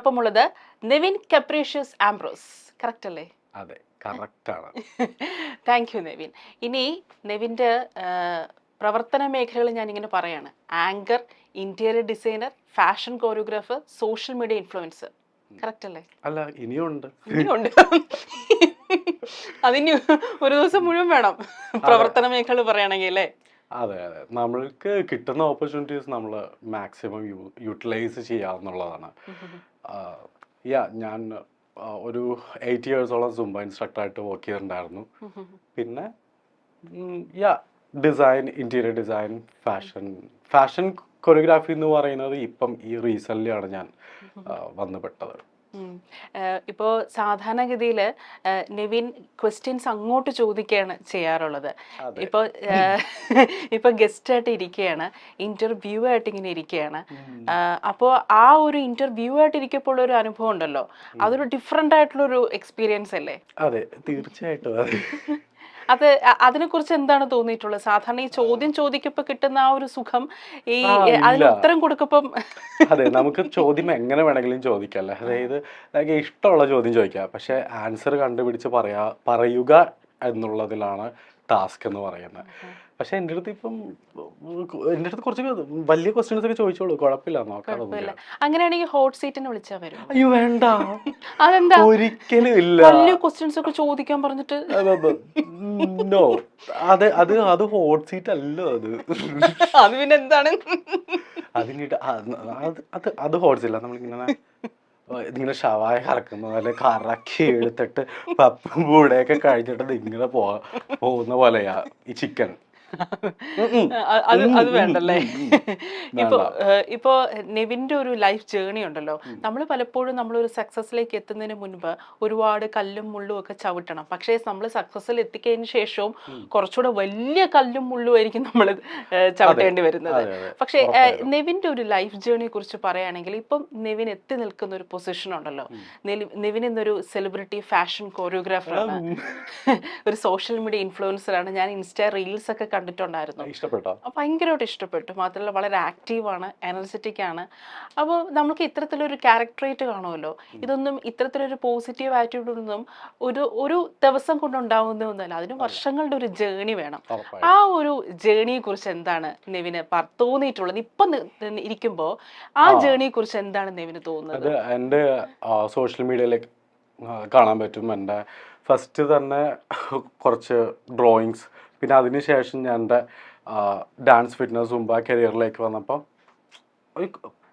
ഒപ്പമുള്ളത് Nivin കപ്രീഷ്യസ് Ambrose. Correct അല്ലേ? അതെ കറക്റ്റാണ് താങ്ക് യു നിവിൻ. ഇനി നിവിന്റെ പ്രവർത്തന മേഖലകൾ ഞാൻ ഇങ്ങനെ പറയാണ്. Anchor interior designer fashion choreographer social media influencer. Correct അല്ലേ? അല്ല ഇനിയുണ്ട് ഇനിയുണ്ട് അതിന് ഒരു ദിവസം മുഴുവൻ വേണം. പ്രവർത്തന മേഖല പറയുകയാണെങ്കിൽ അല്ലേ? അതെ അതെ. നമ്മൾക്ക് കിട്ടുന്ന ഓപ്പർച്യൂണിറ്റീസ് നമ്മൾ മാക്സിമം യൂട്ടിലൈസ് ചെയ്യാന്നുള്ളതാണ് യാ ഞാൻ ഒരു എയ്റ്റ് ഇയേഴ്സോളം സുംബ ഇൻസ്ട്രക്ടറായിട്ട് വർക്ക് ചെയ്തിട്ടുണ്ടായിരുന്നു. പിന്നെ yeah design interior design fashion fashion choreography എന്ന് പറയുന്നത് ഇപ്പം ഈ റീസെന്റ് ആണ് ഞാൻ വന്നുപെട്ടത്. ഇപ്പോൾ സാധാരണഗതിയിൽ നെവിൻ ക്വസ്റ്റ്യൻസ് അങ്ങോട്ട് ചോദിക്കുകയാണ് ചെയ്യാറുള്ളത്. ഇപ്പോൾ ഇപ്പോൾ ഗസ്റ്റ് ആയിട്ട് ഇരിക്കുകയാണ് ഇന്റർവ്യൂ ആയിട്ട് ഇങ്ങനെ ഇരിക്കുകയാണ്. അപ്പോൾ ആ ഒരു ഇന്റർവ്യൂ ആയിട്ട് ഇരിക്കുമ്പോൾ ഒരു അനുഭവം ഉണ്ടല്ലോ. അതൊരു ഡിഫറെന്റ് ആയിട്ടുള്ളൊരു എക്സ്പീരിയൻസ് അല്ലേ? അതെ തീർച്ചയായിട്ടും അതെ അതിനെക്കുറിച്ച് എന്താണ് തോന്നിയിട്ടുള്ളത്? സാധാരണ ഈ ചോദ്യം ചോദിക്കപ്പോ കിട്ടുന്ന ആ ഒരു സുഖം ഈ അതിന് ഉത്തരം കൊടുക്കപ്പം അതെ നമുക്ക് ചോദ്യം എങ്ങനെ വേണമെങ്കിലും ചോദിക്കല്ലേ? അതായത് ഇഷ്ടമുള്ള ചോദ്യം ചോദിക്കാം. പക്ഷെ ആൻസർ കണ്ടുപിടിച്ച് പറയാ പറയുക എന്നുള്ളതിലാണ് ടാസ്ക് എന്ന് പറയുന്നത്. പക്ഷെ എന്റെ അടുത്ത് ഇപ്പം എന്റെ അടുത്ത് കുറച്ച് വലിയ ക്വസ്റ്റ്യൻസ് ഒക്കെ ചോദിച്ചോളൂ. കുഴപ്പമില്ല നോക്കാറൊന്നുമില്ല അങ്ങനെയാണെങ്കിൽ ഹോട്ട് സീറ്റിന് വിളിച്ചാൽ വരും. അയ്യോ വേണ്ട. അതെന്താ? ഒരിക്കലും ഇല്ല. വലിയ ക്വസ്റ്റ്യൻസ് ഒക്കെ ചോദിക്കാൻ പറഞ്ഞിട്ട്. നോ അത് അത് അത് ഹോട്ട് സീറ്റ് അല്ല അത്. അത് പിന്നെ എന്താണ്? അതിനിട്ട് അത് അത് അത് സീറ്റ് നമ്മളിങ്ങനെ നിങ്ങളെ ഷവായ കറക്കുന്ന പോലെ കറക്കി എടുത്തിട്ട് പപ്പും കൂടെയൊക്കെ കഴിഞ്ഞിട്ട് ഇങ്ങനെ പോ പോകുന്ന പോലെയാ ഈ ചിക്കൻ അത് അത് വേണ്ടല്ലേ? വേണ്ട. ഇപ്പൊ ഇപ്പോ നെവിന്റെ ഒരു ലൈഫ് ജേണി ഉണ്ടല്ലോ. നമ്മൾ പലപ്പോഴും നമ്മൾ ഒരു സക്സസിലേക്ക് എത്തുന്നതിന് മുൻപ് ഒരുപാട് കല്ലും മുള്ളും ഒക്കെ ചവിട്ടണം. പക്ഷേ നമ്മൾ സക്സസിൽ എത്തിക്കഴിഞ്ഞ ശേഷവും കുറച്ചുകൂടെ വലിയ കല്ലും മുള്ളും ആയിരിക്കും നമ്മൾ ചവിട്ടേണ്ടി വരുന്നത്. പക്ഷേ നെവിന്റെ ഒരു ലൈഫ് ജേണിയെ കുറിച്ച് പറയുകയാണെങ്കിൽ ഇപ്പം നെവിൻ എത്തി നിൽക്കുന്ന ഒരു പൊസിഷൻ ഉണ്ടല്ലോ. നെവിൻ എന്നൊരു സെലിബ്രിറ്റി ഫാഷൻ കോറിയോഗ്രാഫറാണ് ഒരു സോഷ്യൽ മീഡിയ ഇൻഫ്ലുവൻസറാണ് ഞാൻ ഇൻസ്റ്റാ റീൽസ് ഒക്കെ കണ്ടിട്ടുണ്ടായിരുന്നു. ഇഷ്ടപ്പെട്ടോ? ഭയങ്കരമായിട്ട് ഇഷ്ടപ്പെട്ടു. മാത്രമല്ല വളരെ ആക്റ്റീവാണ് എനർജറ്റിക് ആണ്. അപ്പോൾ നമുക്ക് ഇത്തരത്തിലൊരു ക്യാരക്ടറേറ്റ് കാണുമല്ലോ. ഇതൊന്നും ഇത്തരത്തിലൊരു പോസിറ്റീവ് ആറ്റിറ്റ്യൂഡൊന്നും ഒരു ഒരു ദിവസം കൊണ്ടുണ്ടാകുന്ന ഒന്നല്ല അതിന് വർഷങ്ങളുടെ ഒരു ജേണി വേണം. ആ ഒരു ജേണിയെ കുറിച്ച് എന്താണ് നെവിന് തോന്നിയിട്ടുള്ളത്? ഇപ്പം ഇരിക്കുമ്പോൾ ഇരിക്കുമ്പോ ആ ജേണിയെ കുറിച്ച് എന്താണ് നെവിന് തോന്നുന്നത്? എന്റെ സോഷ്യൽ മീഡിയയിലെ കാണാൻ പറ്റും. എന്റെ ഫസ്റ്റ് തന്നെ കുറച്ച് ഡ്രോയിങ്സ് പിന്നെ അതിനുശേഷം ഞാൻ എന്റെ ഡാൻസ് ഫിറ്റ്നസ് മുമ്പ് ആ കരിയറിലേക്ക് വന്നപ്പോൾ ഒരു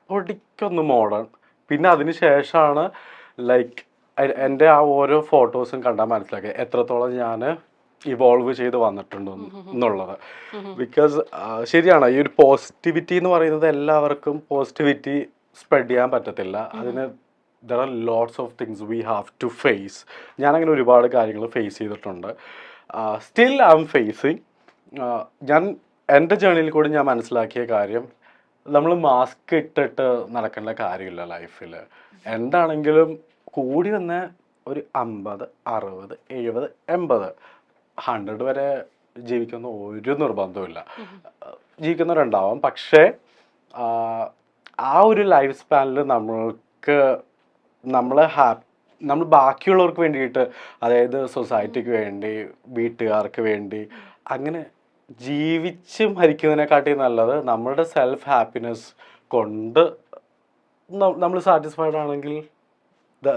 പൊടിക്കൊന്ന് മോഡേൺ പിന്നെ അതിന് ശേഷമാണ് ലൈക്ക് എന്റെ ആ ഓരോ ഫോട്ടോസും കണ്ടാൽ മനസ്സിലാക്കി എത്രത്തോളം ഞാൻ ഇവോൾവ് ചെയ്ത് വന്നിട്ടുണ്ട് എന്നുള്ളത്. ബിക്കോസ് ശരിയാണ്. ഈ ഒരു പോസിറ്റിവിറ്റി എന്ന് പറയുന്നത് എല്ലാവർക്കും പോസിറ്റിവിറ്റി സ്പ്രെഡ് ചെയ്യാൻ പറ്റത്തില്ല. അതിന് there are lots of things we have to face ഞാനങ്ങനെ ഒരുപാട് കാര്യങ്ങൾ ഫേസ് ചെയ്തിട്ടുണ്ട്. സ്റ്റിൽ ഐ എം ഫേസിങ് ഞാൻ എന്റെ ജേണിയിൽ കൂടി ഞാൻ മനസ്സിലാക്കിയ കാര്യം നമ്മൾ മാസ്ക് ഇട്ടിട്ട് നടക്കേണ്ട കാര്യമില്ല ലൈഫിൽ എന്താണെങ്കിലും കൂടി വന്ന ഒരു അമ്പത് അറുപത് എഴുപത് എൺപത് ഹൺഡ്രഡ് വരെ ജീവിക്കുന്ന ഒരു നിർബന്ധമില്ല ജീവിക്കുന്നവരുണ്ടാവാം പക്ഷേ ആ, ഒരു ലൈഫ് സ്പാനിൽ നമ്മൾക്ക് നമ്മൾ ഹാപ്പി നമ്മൾ ബാക്കിയുള്ളവർക്ക് വേണ്ടിയിട്ട് അതായത് സൊസൈറ്റിക്ക് വേണ്ടി വീട്ടുകാർക്ക് വേണ്ടി അങ്ങനെ ജീവിച്ച് മരിക്കുന്നതിനെക്കാട്ടി നല്ലത് നമ്മളുടെ സെൽഫ് ഹാപ്പിനെസ് കൊണ്ട് നമ്മൾ സാറ്റിസ്ഫൈഡ് ആണെങ്കിൽ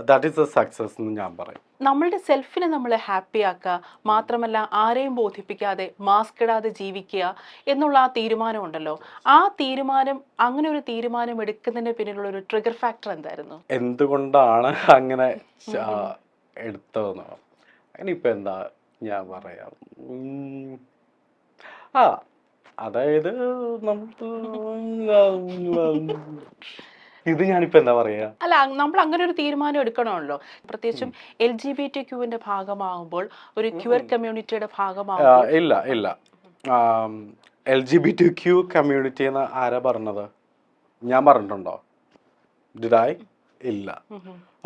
ദാറ്റ് ഈസ് എ സക്സസ് എന്ന് ഞാൻ പറയും. നമ്മളുടെ സെൽഫിനെ നമ്മൾ ഹാപ്പി ആക്കുക മാത്രമല്ല ആരെയും ബോധിപ്പിക്കാതെ മാസ്ക് ഇടാതെ ജീവിക്കുക എന്നുള്ള ആ തീരുമാനം ഉണ്ടല്ലോ. ആ തീരുമാനം അങ്ങനെ ഒരു തീരുമാനം എടുക്കുന്നതിന് പിന്നിലുള്ള ഒരു ട്രിഗർ ഫാക്ടർ എന്തായിരുന്നു? എന്തുകൊണ്ടാണ് അങ്ങനെ എടുത്തതെന്ന് അങ്ങനെ ഇപ്പം എന്താ ഞാൻ പറയാം. ആ അതായത് നമ്മൾ ഇത് ഞാനിപ്പോ എന്താ പറയാ? അല്ല നമ്മൾ അങ്ങനെ ഒരു തീരുമാനം എടുക്കണമല്ലോ. പ്രത്യേകിച്ചും എൽ ജി ബി ടി ക്യൂവിന്റെ ഭാഗമാകുമ്പോൾ ഒരു ക്യൂർ കമ്മ്യൂണിറ്റിയുടെ ഭാഗമാകുമ്പോൾ ഇല്ല ഇല്ല. L G B T Q community എന്ന് ആരാ പറഞ്ഞത്? ഞാൻ പറഞ്ഞിട്ടുണ്ടോ? ഡിഡായി ഇല്ല.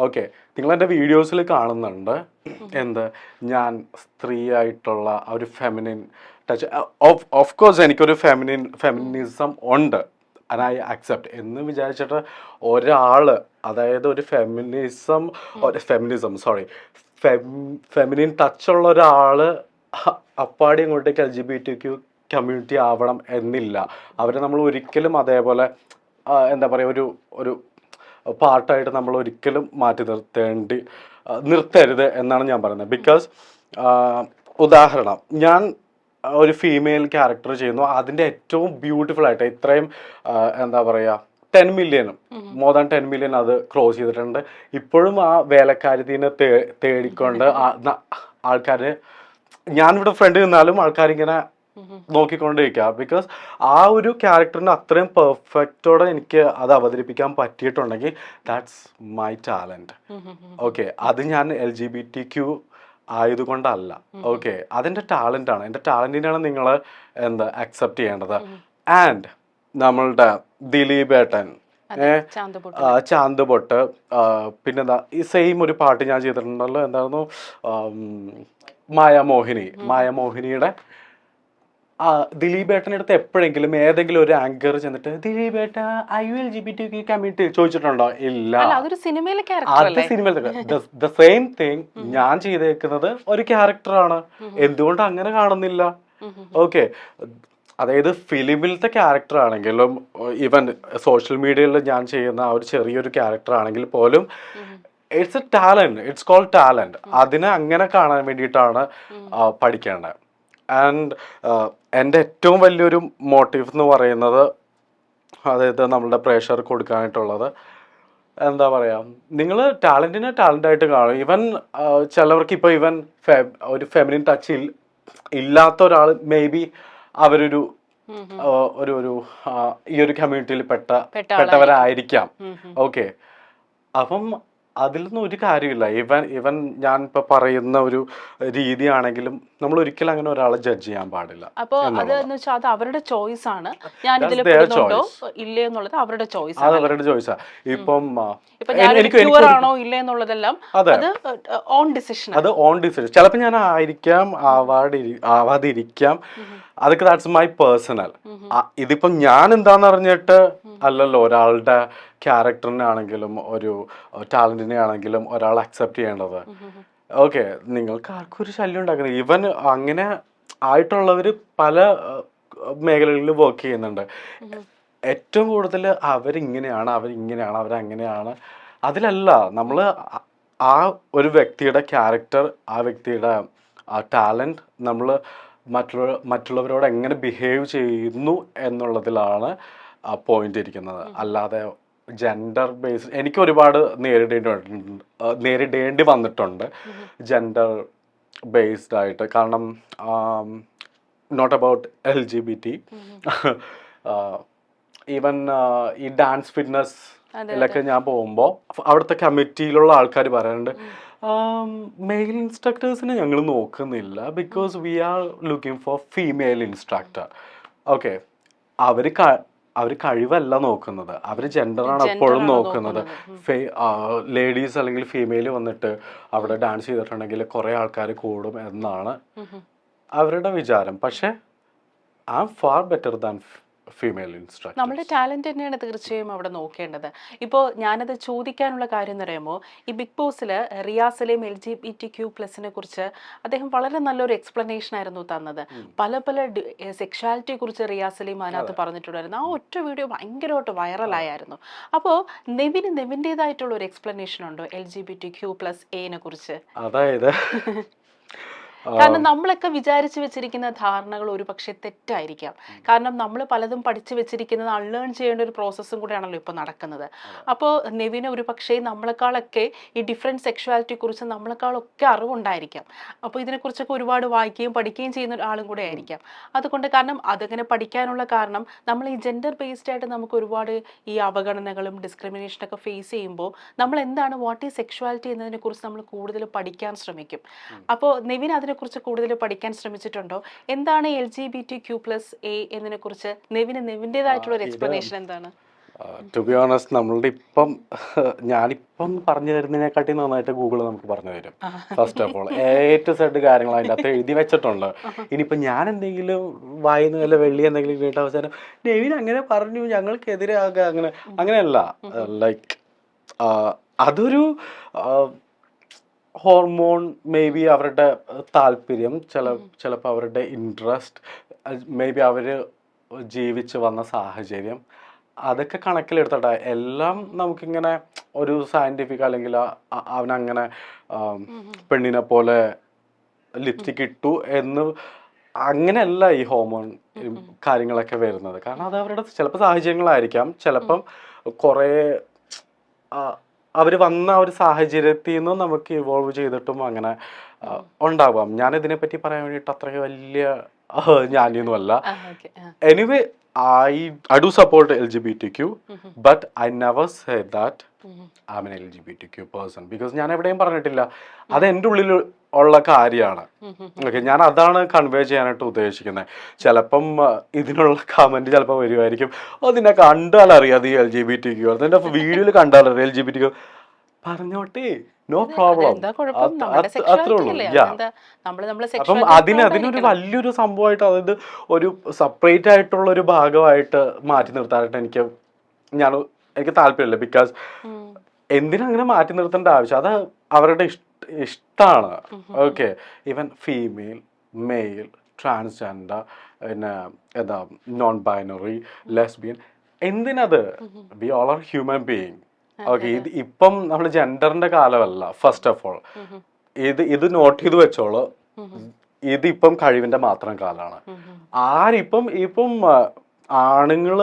ഓക്കെ നിങ്ങൾ എന്റെ വീഡിയോസിൽ കാണുന്നുണ്ട്. എന്ത്? ഞാൻ സ്ത്രീ ആയിട്ടുള്ള ഒരു ഫെമിനിൻ ടച്ച് ഓഫ് കോഴ്സ് എനിക്കൊരു ഫെമിനിൻ ഫെമിനിസം ഉണ്ട്. ആൻഡ് ഐ അക്സെപ്റ്റ് എന്ന് വിചാരിച്ചിട്ട് ഒരാൾ അതായത് ഒരു ഫെമിനിസം ഒരു ഫെമിനിസം സോറി ഫെമിനിൻ ടച്ച് ഉള്ള ഒരാൾ അ- അപ്പാടി ഇങ്ങോട്ടേക്ക് L G B T Q community ആവണം എന്നില്ല. അവരെ നമ്മൾ ഒരിക്കലും അതേപോലെ എന്താ പറയുക ഒരു ഒരു പാർട്ടായിട്ട് നമ്മൾ ഒരിക്കലും മാറ്റി നിർത്തേണ്ടി നിർത്തരുത് എന്നാണ് ഞാൻ പറയുന്നത്. ബിക്കോസ് ഉദാഹരണം ഞാൻ ഒരു ഫീമെയിൽ ക്യാരക്ടർ ചെയ്യുന്നു. അതിന്റെ ഏറ്റവും ബ്യൂട്ടിഫുൾ ആയിട്ട് ഇത്രയും എന്താ പറയാ ടെൻ മില്യനും മോർ ദാൻ ടെൻ മില്യൻ അത് ക്ലോസ് ചെയ്തിട്ടുണ്ട്. ഇപ്പോഴും ആ വേലക്കാരത്തിനെ തേടിക്കൊണ്ട് ആൾക്കാർ ഞാനിവിടെ ഫ്രണ്ട് നിന്നാലും ആൾക്കാരിങ്ങനെ നോക്കിക്കൊണ്ടിരിക്കുക ബിക്കോസ് ആ ഒരു ക്യാരക്ടറിന് അത്രയും പെർഫെക്റ്റോടെ എനിക്ക് അത് അവതരിപ്പിക്കാൻ പറ്റിയിട്ടുണ്ടെങ്കിൽ ദാറ്റ്സ് മൈ ടാലന്റ് ഓക്കെ അത് ഞാൻ L G B T Q ആയതുകൊണ്ടല്ല. Okay അതിന്റെ ടാലന്റ് ആണ്. എന്റെ ടാലന്റിനാണ് നിങ്ങൾ എന്താ അക്സെപ്റ്റ് ചെയ്യേണ്ടത്. ആൻഡ് നമ്മളുടെ ദിലീപ് ഏട്ടൻ ചാന്തപൊട്ട്. പിന്നെന്താ ഈ സെയിം ഒരു പാട്ട് ഞാൻ ചെയ്തിട്ടുണ്ടല്ലോ. എന്തായിരുന്നു? മായാമോഹിനി. മായാമോഹിനിയുടെ ആ, ദിലീപ് ഏട്ടന്റെ അടുത്ത് എപ്പോഴെങ്കിലും ഏതെങ്കിലും ഒരു ആങ്കർ ചെന്നിട്ട് ദിലീപ് ഏട്ട I U L G B T committee ചോദിച്ചിട്ടുണ്ടോ? ഇല്ല. അതൊരു സിനിമയിലെ സിനിമയിൽ ദ സെയിം തിങ് ഞാൻ ചെയ്തേക്കുന്നത് ഒരു ക്യാരക്ടറാണ് എന്തുകൊണ്ട് അങ്ങനെ കാണുന്നില്ല? ഓക്കെ അതായത് ഫിലിമിലത്തെ ക്യാരക്ടർ ആണെങ്കിലും ഈവൻ സോഷ്യൽ മീഡിയയിൽ ഞാൻ ചെയ്യുന്ന ആ ഒരു ചെറിയൊരു ക്യാരക്ടർ ആണെങ്കിൽ പോലും it's a talent it's call talent അതിനെ അങ്ങനെ കാണാൻ വേണ്ടിയിട്ടാണ് പഠിക്കേണ്ടത് ആൻഡ് എന്റെ ഏറ്റവും വലിയൊരു മോട്ടീവ് എന്ന് പറയുന്നത് അതായത് നമ്മളുടെ പ്രേഷർ കൊടുക്കാനായിട്ടുള്ളത്. എന്താ പറയുക നിങ്ങൾ ടാലന്റിനെ ടാലന്റ് ആയിട്ട് കാണും. ഈവൻ ചിലവർക്ക് ഇപ്പോൾ ഈവൻ ഫെ ഒരു ഫെമിനിൻ ടച്ച് ഇല്ലാത്ത ഒരാൾ മേ ബി അവരൊരു ഒരു ഒരു ഈ ഒരു കമ്മ്യൂണിറ്റിയിൽ പെട്ട പെട്ടവരായിരിക്കാം. ഓക്കെ അപ്പം അതിലൊന്നും ഒരു കാര്യമില്ല. ഇവൻ ഇവൻ ഞാൻ ഇപ്പൊ പറയുന്ന ഒരു രീതിയാണെങ്കിലും നമ്മൾ ഒരിക്കലും അങ്ങനെ ഒരാളെ ജഡ്ജ് ചെയ്യാൻ പാടില്ല അപ്പൊ അത് എന്ന് വെച്ചാൽ അത് അവരുടെ ചോയ്സ് ആണ്. ഞാൻ That's ഇതിൽ their പെടുന്നുണ്ടോ? ഇല്ലേ എന്നുള്ളത് അവരുടെ ചോയ്സ് അത് അവരുടെ ചോയ്സാ ഇപ്പം ആണോ ഇല്ലേ എന്നുള്ളതെല്ലാം അത്. ഓൺ ഡിസിഷൻ അത് ഓൺ ഡിസിഷൻ ചിലപ്പോൾ ഞാൻ ആയിരിക്കാം ആവാതിരിക്കാം. അതൊക്കെ ദാറ്റ്സ് മൈ പേഴ്സണൽ ഇതിപ്പം ഞാൻ എന്താന്ന് അറിഞ്ഞിട്ട് അല്ലല്ലോ ഒരാളുടെ ക്യാരക്ടറിനെ ആണെങ്കിലും ഒരു ടാലന്റിനെ ആണെങ്കിലും ഒരാൾ അക്സെപ്റ്റ് ചെയ്യേണ്ടത്. ഓക്കെ നിങ്ങൾക്ക് ആർക്കും ഒരു ശല്യം ഉണ്ടാക്കുന്നത് ഈവൻ അങ്ങനെ ആയിട്ടുള്ളവർ പല മേഖലകളിൽ വർക്ക് ചെയ്യുന്നുണ്ട്. ഏറ്റവും കൂടുതൽ അവരിങ്ങനെയാണ് അവരിങ്ങനെയാണ് അവരങ്ങനെയാണ്. അതിലല്ല നമ്മൾ ആ ഒരു വ്യക്തിയുടെ ക്യാരക്ടർ ആ വ്യക്തിയുടെ ആ ടാലന്റ് നമ്മൾ മറ്റുള്ള മറ്റുള്ളവരോട് എങ്ങനെ ബിഹേവ് ചെയ്യുന്നു എന്നുള്ളതിലാണ് പോയിന്റ് ഇരിക്കുന്നത്. അല്ലാതെ ജെൻഡർ ബേസ് എനിക്ക് ഒരുപാട് നേരിടേണ്ടി നേരിടേണ്ടി വന്നിട്ടുണ്ട് ജെൻഡർ ബേസ്ഡ് ആയിട്ട്. കാരണം not about L G B T even ഈ ഡാൻസ് ഫിറ്റ്നസ് ഇതിലൊക്കെ ഞാൻ പോകുമ്പോൾ അവിടുത്തെ കമ്മിറ്റിയിലുള്ള ആൾക്കാർ പറയാറുണ്ട് മെയിൽ ഇൻസ്ട്രക്ടേഴ്സിനെ ഞങ്ങൾ നോക്കുന്നില്ല because we are looking for female instructor okay അവർ അവർ കഴിവല്ല നോക്കുന്നത്. അവർ ജെൻഡറാണ് എപ്പോഴും നോക്കുന്നത്. ലേഡീസ് അല്ലെങ്കിൽ ഫീമെയിൽ വന്നിട്ട് അവിടെ ഡാൻസ് ചെയ്തിട്ടുണ്ടെങ്കിൽ കുറേ ആൾക്കാർ കൂടും എന്നാണ് അവരുടെ വിചാരം. പക്ഷേ I am far better than female instructor നമ്മുടെ ടാലന്റ് തന്നെയാണ് തീർച്ചയായും അവിടെ നോക്കേണ്ടത്. ഇപ്പോൾ ഞാനത് ചോദിക്കാനുള്ള കാര്യം എന്ന് പറയുമ്പോൾ ഈ ബിഗ് ബോസിൽ റിയാസിലെയും L G B T Q പ്ലസിനെ കുറിച്ച് അദ്ദേഹം വളരെ നല്ലൊരു എക്സ്പ്ലനേഷൻ ആയിരുന്നു തന്നത്. പല പല സെക്ഷാലിറ്റിയെ കുറിച്ച് റിയാസിലെയും അതിനകത്ത് പറഞ്ഞിട്ടുണ്ടായിരുന്നു. ആ ഒറ്റ വീഡിയോ ഭയങ്കരമായിട്ട് വൈറലായിരുന്നു അപ്പോൾ നെവിന് നെവിന്റെതായിട്ടുള്ള ഒരു എക്സ്പ്ലനേഷൻ ഉണ്ടോ L G B T Q plus എനെ കുറിച്ച്? അതായത് കാരണം നമ്മളൊക്കെ വിചാരിച്ചു വെച്ചിരിക്കുന്ന ധാരണകൾ ഒരു പക്ഷേ തെറ്റായിരിക്കാം. കാരണം നമ്മൾ പലതും പഠിച്ചു വെച്ചിരിക്കുന്നത് അൺലേൺ ചെയ്യേണ്ട ഒരു പ്രോസസ്സും കൂടെയാണല്ലോ ഇപ്പോൾ നടക്കുന്നത്. അപ്പോൾ നെവിന് ഒരു പക്ഷേ നമ്മളെക്കാളൊക്കെ ഈ ഡിഫറെന്റ് സെക്ഷുവാലിറ്റിയെ കുറിച്ച് നമ്മളെക്കാളൊക്കെ അറിവുണ്ടായിരിക്കാം. അപ്പോൾ ഇതിനെക്കുറിച്ചൊക്കെ ഒരുപാട് വായിക്കുകയും പഠിക്കുകയും ചെയ്യുന്ന ഒരാളും കൂടെ ആയിരിക്കാം. അതുകൊണ്ട് കാരണം അതങ്ങനെ പഠിക്കാനുള്ള കാരണം നമ്മൾ ഈ ജെൻഡർ ബേസ്ഡ് ആയിട്ട് നമുക്ക് ഒരുപാട് ഈ അവഗണനകളും ഡിസ്ക്രിമിനേഷനൊക്കെ ഫേസ് ചെയ്യുമ്പോൾ നമ്മൾ എന്താണ് വാട്ട് ഈസ് സെക്ഷുവാലിറ്റി എന്നതിനെക്കുറിച്ച് നമ്മൾ കൂടുതൽ പഠിക്കാൻ ശ്രമിക്കും. അപ്പോൾ നെവിൻ അതിനെക്കുറിച്ച് കൂടുതൽ പഠിക്കാൻ ശ്രമിച്ചിട്ടുണ്ടോ? എന്താണ് L G B T Q plus A എന്നതിനെ കുറിച്ച് നെവിന് നെവിന്റെതായിട്ടുള്ള ഒരു എക്സ്പ്ലനേഷൻ എന്താണ്? ടു ബി ഓണസ്റ്റ് നമ്മളുടെ ഇപ്പം ഞാനിപ്പം പറഞ്ഞു തരുന്നതിനെക്കാട്ടി നന്നായിട്ട് ഗൂഗിൾ നമുക്ക് പറഞ്ഞു തരും. First of all A to Z കാര്യങ്ങൾ അതിന്റെ അകത്ത് എഴുതി വെച്ചിട്ടുണ്ട്. ഇനിയിപ്പോൾ ഞാൻ എന്തെങ്കിലും വായിന്ന് വല്ല വെള്ളി എന്തെങ്കിലും കേട്ട അവസാനം നെവിൻ അങ്ങനെ പറഞ്ഞു ഞങ്ങൾക്കെതിരെ അങ്ങനെ അങ്ങനെയല്ല. ലൈക്ക് അതൊരു ഹോർമോൺ മേ ബി അവരുടെ താല്പര്യം ചില ചിലപ്പോൾ അവരുടെ ഇൻട്രസ്റ്റ് മേ ബി അവർ ജീവിച്ച് വന്ന സാഹചര്യം. അതൊക്കെ കണക്കിലെടുത്തിട്ട്. എല്ലാം നമുക്കിങ്ങനെ ഒരു സയന്റിഫിക് അല്ലെങ്കിൽ അവനങ്ങനെ പെണ്ണിനെ പോലെ ലിപ്സ്റ്റിക് ഇട്ടു എന്ന് അങ്ങനെയല്ല ഈ ഹോമോൺ കാര്യങ്ങളൊക്കെ വരുന്നത്. കാരണം അത് അവരുടെ ചിലപ്പോൾ സാഹചര്യങ്ങളായിരിക്കാം. ചിലപ്പം കുറേ അവർ വന്ന ആ ഒരു സാഹചര്യത്തിൽ നിന്ന് നമുക്ക് ഇവോൾവ് ചെയ്തിട്ടും അങ്ങനെ ഉണ്ടാവാം. ഞാൻ ഇതിനെപ്പറ്റി പറയാൻ വേണ്ടിയിട്ട് അത്ര വലിയ അല്ല. Anyway I I do support L G B T Q but I never say that I an L G B T Q person because ഞാൻ എവിടെയും പറഞ്ഞിട്ടില്ല. അത് എന്റെ ഉള്ളിൽ ഉള്ള കാര്യമാണ്. ഓക്കെ ഞാൻ അതാണ് കൺവേ ചെയ്യാനായിട്ട് ഉദ്ദേശിക്കുന്നത് ചിലപ്പം ഇതിനുള്ള കമന്റ് ചിലപ്പോൾ വരുമായിരിക്കും അത് നിന്നെ കണ്ടാൽ അറിയാം ഈ L G B T Q നിന്റെ വീഡിയോയിൽ കണ്ടാൽ അറിയാം L G B T Q പറഞ്ഞോട്ടെ. നോ പ്രോബ്ലം അത്രേ ഉള്ളൂ. അപ്പം അതിന് അതിനൊരു. വലിയൊരു സംഭവമായിട്ട് അതായത് ഒരു സെപ്പറേറ്റ് ആയിട്ടുള്ള ഒരു ഭാഗമായിട്ട് മാറ്റി നിർത്താനായിട്ട് എനിക്ക് ഞാൻ എനിക്ക് താല്പര്യമില്ല. ബിക്കോസ് എന്തിനും അങ്ങനെ മാറ്റി നിർത്തേണ്ട ആവശ്യം. അത് അവരുടെ ഇഷ്ടമാണ് okay even female male transgender പിന്നെ എന്താ non binary lesbian എന്തിനത്? We all are human being okay ഇത് ഇപ്പം നമ്മൾ ജെൻഡറിന്റെ കാലമല്ല ഫസ്റ്റ് ഓഫ് ഓൾ ഇത് ഇത് നോട്ട് ചെയ്ത് വെച്ചോളൂ. ഇതിപ്പം കഴിവിന്റെ മാത്രം കാലമാണ്. ആരിപ്പം ഇപ്പം ആണുങ്ങൾ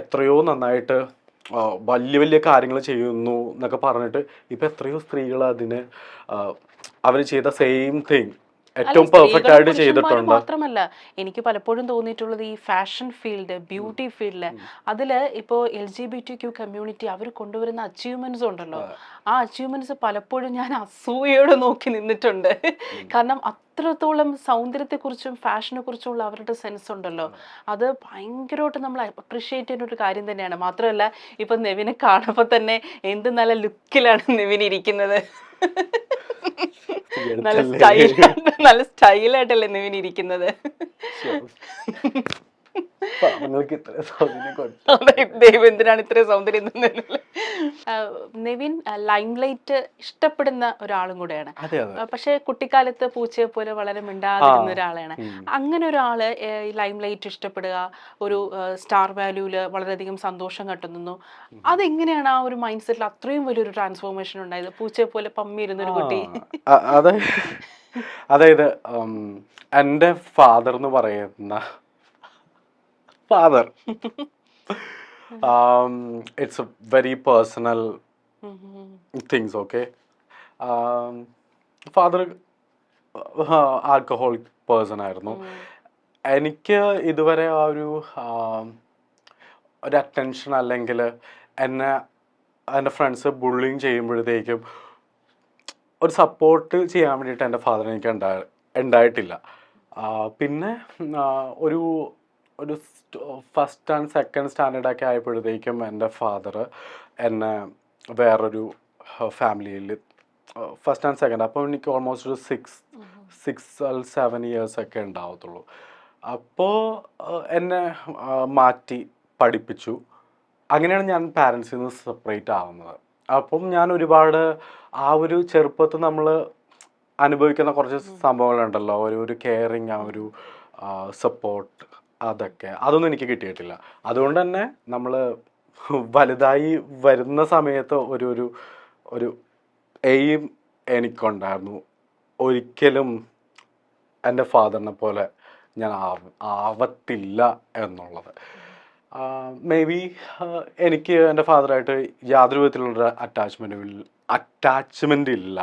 എത്രയോ നന്നായിട്ട് വലിയ വലിയ കാര്യങ്ങൾ ചെയ്യുന്നു എന്നൊക്കെ പറഞ്ഞിട്ട് ഇപ്പൊ എത്രയോ സ്ത്രീകൾ അതിന് അവർ ചെയ്ത സെയിം തിങ് ഏറ്റവും പെർഫെക്റ്റ് ആയിട്ട് ചെയ്തിട്ടുണ്ട്. മാത്രമല്ല എനിക്ക് പലപ്പോഴും തോന്നിയിട്ടുള്ളത് ഈ ഫാഷൻ ഫീൽഡ് ബ്യൂട്ടി ഫീൽഡ് അതിൽ ഇപ്പോ L G B T Q community അവർ കൊണ്ടുവരുന്ന അച്ചീവ്മെന്റ്സ് ഉണ്ടല്ലോ. ആ. അച്ചീവ്മെന്റ്സ് പലപ്പോഴും ഞാൻ അസൂയയോടെ നോക്കി നിന്നിട്ടുണ്ട്. കാരണം അത്രത്തോളം സൗന്ദര്യത്തെക്കുറിച്ചും ഫാഷനെ കുറിച്ചുള്ള അവരുടെ സെൻസ് ഉണ്ടല്ലോ. അത് ഭയങ്കരമായിട്ട് നമ്മൾ അപ്രിഷിയേറ്റ് ചെയ്യുന്ന ഒരു കാര്യം തന്നെയാണ്. മാത്രമല്ല ഇപ്പം നെവിനെ കാണുമ്പോൾ തന്നെ എന്ത് നല്ല ലുക്കിലാണ് നെവിൻ ഇരിക്കുന്നത്. നല്ല സ്റ്റൈൽ നല്ല സ്റ്റൈലായിട്ടല്ലേ നെവിൻ ഇരിക്കുന്നത്. നിങ്ങൾക്ക് ഇത്ര ദൈവം എന്തിനാണ് ഇത്രയും സൗന്ദര്യം നിവിൻ ലൈം ലൈറ്റ് ഇഷ്ടപ്പെടുന്ന ഒരാളും കൂടെയാണ്. പക്ഷെ അതെ. പക്ഷേ കുട്ടിക്കാലത്ത് പൂച്ചയെ പോലെ വളരെ മിണ്ടാതിരുന്ന ഒരാളാണ്. അങ്ങനെ ഒരാൾ ലൈം ലൈറ്റ് ഇഷ്ടപ്പെടുക ഒരു സ്റ്റാർ വാല്യൂൽ വളരെയധികം സന്തോഷം കട്ടുന്നു. അതെങ്ങനെയാണ് ആ ഒരു മൈൻഡ് സെറ്റിൽ അത്രയും വലിയൊരു ട്രാൻസ്ഫോർമേഷൻ ഉണ്ടായത്? പൂച്ചയെ പോലെ പമ്മിയിരുന്ന ഒരു കുട്ടി. അതായത് എന്റെ എന്റെ ഫാദർ എന്ന് പറയുന്ന father it's a very personal um, um, things okay father alcoholic person ആയിരുന്നു. എനിക്ക് ഇതുവരെ ആ ഒരു ഒരു അറ്റൻഷൻ അല്ലെങ്കിൽ എന്നെ എന്റെ ഫ്രണ്ട്സ് ബുള്ളിങ് ചെയ്യുമ്പോഴത്തേക്കും ഒരു സപ്പോർട്ട് ചെയ്യാൻ വേണ്ടിയിട്ട് എന്റെ ഫാദർ എനിക്ക് ഉണ്ടായി ഉണ്ടായിട്ടില്ല. പിന്നെ ഒരു ഒരു ഫസ്റ്റ് ആൻഡ് സെക്കൻഡ് സ്റ്റാൻഡേർഡ് ഒക്കെ ആയപ്പോഴത്തേക്കും എന്റെ ഫാദർ എന്നെ വേറൊരു ഫാമിലിയിൽ ഫസ്റ്റ് ആൻഡ് സെക്കൻഡ് അപ്പോൾ എനിക്ക് ഓൾമോസ്റ്റ് ഒരു സിക്സ് സിക്സ് സെവൻ ഇയേഴ്സ് ഒക്കെ ഉണ്ടാവത്തുള്ളൂ. അപ്പോൾ എന്നെ മാറ്റി പഠിപ്പിച്ചു. അങ്ങനെയാണ് ഞാൻ പാരൻസിൽ നിന്ന് സെപ്പറേറ്റ് ആവുന്നത്. അപ്പം ഞാൻ ഒരുപാട് ആ ഒരു ചെറുപ്പത്തിൽ നമ്മൾ അനുഭവിക്കുന്ന കുറച്ച് സംഭവങ്ങളുണ്ടല്ലോ. ഒരു ഒരു കെയറിങ് ആ ഒരു സപ്പോർട്ട് അതൊക്കെ. അതൊന്നും എനിക്ക് കിട്ടിയിട്ടില്ല. അതുകൊണ്ട് തന്നെ നമ്മൾ വലുതായി വരുന്ന സമയത്ത് ഒരു ഒരു ഒരു എയിം എനിക്കുണ്ടായിരുന്നു. ഒരിക്കലും എന്റെ ഫാദറിനെ പോലെ ഞാൻ ആവ ആവത്തില്ല എന്നുള്ളത്. മേ ബി എനിക്ക് എന്റെ ഫാദറായിട്ട് യാതൊരു വിധത്തിലുള്ള അറ്റാച്ച്മെന്റ് അറ്റാച്ച്മെന്റ് ഇല്ല.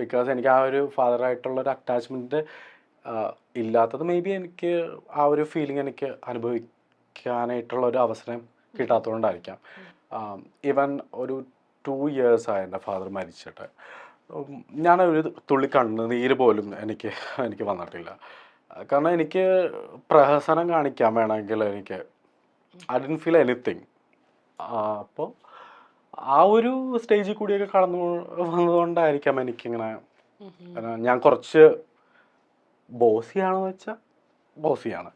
ബിക്കോസ് എനിക്ക് ആ ഒരു ഫാദറായിട്ടുള്ള ഒരു അറ്റാച്ച്മെന്റ് ഇല്ലാത്തത് മേ ബി എനിക്ക് ആ ഒരു ഫീലിംഗ് എനിക്ക് അനുഭവിക്കാനായിട്ടുള്ള ഒരു അവസരം കിട്ടാത്തതുകൊണ്ടായിരിക്കാം ഈവൻ ഒരു ടു ഇയേഴ്സായി എന്റെ ഫാദർ മരിച്ചിട്ട്. ഞാൻ ഒരു തുള്ളി കണ്ണുനീര് പോലും എനിക്ക് എനിക്ക് വന്നിട്ടില്ല. കാരണം എനിക്ക് പ്രഹസനം കാണിക്കാൻ വേണമെങ്കിൽ എനിക്ക് ഐ ഡി ഫീൽ എനിത്തിങ് അപ്പോൾ ആ ഒരു സ്റ്റേജിൽ കൂടിയൊക്കെ കടന്നു വന്നതുകൊണ്ടായിരിക്കാം എനിക്കിങ്ങനെ ഞാൻ കുറച്ച് ബോസിയാണെന്ന് വെച്ചാൽ ബോസിയാണ്.